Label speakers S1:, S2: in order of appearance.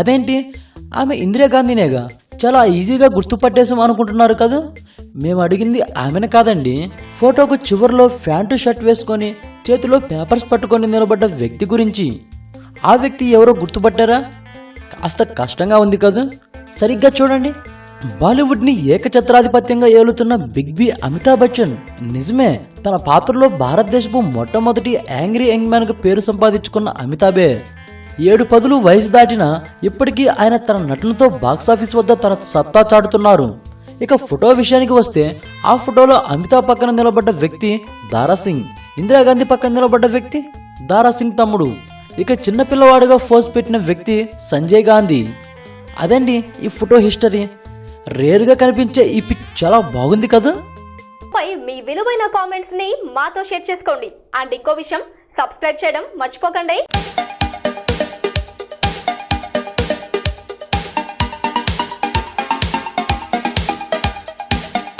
S1: అదేంటి? ఆమె ఇందిరాగాంధీనేగా చాలా ఈజీగా గుర్తుపట్టేసాం అనుకుంటున్నారు కదా? మేము అడిగింది ఆమెను కాదండి. ఫోటోకు చివరిలో ప్యాంటు షర్ట్ వేసుకొని చేతిలో పేపర్స్ పట్టుకొని నిలబడ్డ వ్యక్తి గురించి. ఆ వ్యక్తి ఎవరో గుర్తుపట్టారా? కాస్త కష్టంగా ఉంది కదా? సరిగ్గా చూడండి. బాలీవుడ్ని ఏకఛత్రాధిపత్యంగా ఏలుతున్న బిగ్ బి అమితాబ్ బచ్చన్. నిజమే తన పాత్రలో భారతదేశపు మొట్టమొదటి యాంగ్రీ యంగ్ మ్యాన్గా పేరు సంపాదించుకున్న అమితాబే. ఏడు పదులు వయసు దాటినా ఇప్పటికీ ఆయన తన నటనతో బాక్సాఫీస్ వద్ద తన సత్తా చాటుతున్నారు. ఇక ఫోటో విషయానికి వస్తే ఆ ఫోటోలో అమితాబ్ పక్కన నిలబడ్డ వ్యక్తి దారా సింగ్. ఇందిరాగాంధీ పక్కన నిలబడ్డ వ్యక్తి దారా సింగ్ తమ్ముడు. ఇక చిన్నపిల్లవాడుగా ఫోజ్ పెట్టిన వ్యక్తి సంజయ్ గాంధీ. అదండి ఈ ఫోటో హిస్టరీ. రేరుగా కనిపించే ఈ పిక్ చాలా బాగుంది కదా?
S2: పై మీ విలువైన కామెంట్స్ని మాతో షేర్ చేసుకోండి. అండ్ ఇంకో విషయం సబ్స్క్రైబ్ చేయడం మర్చిపోకండి.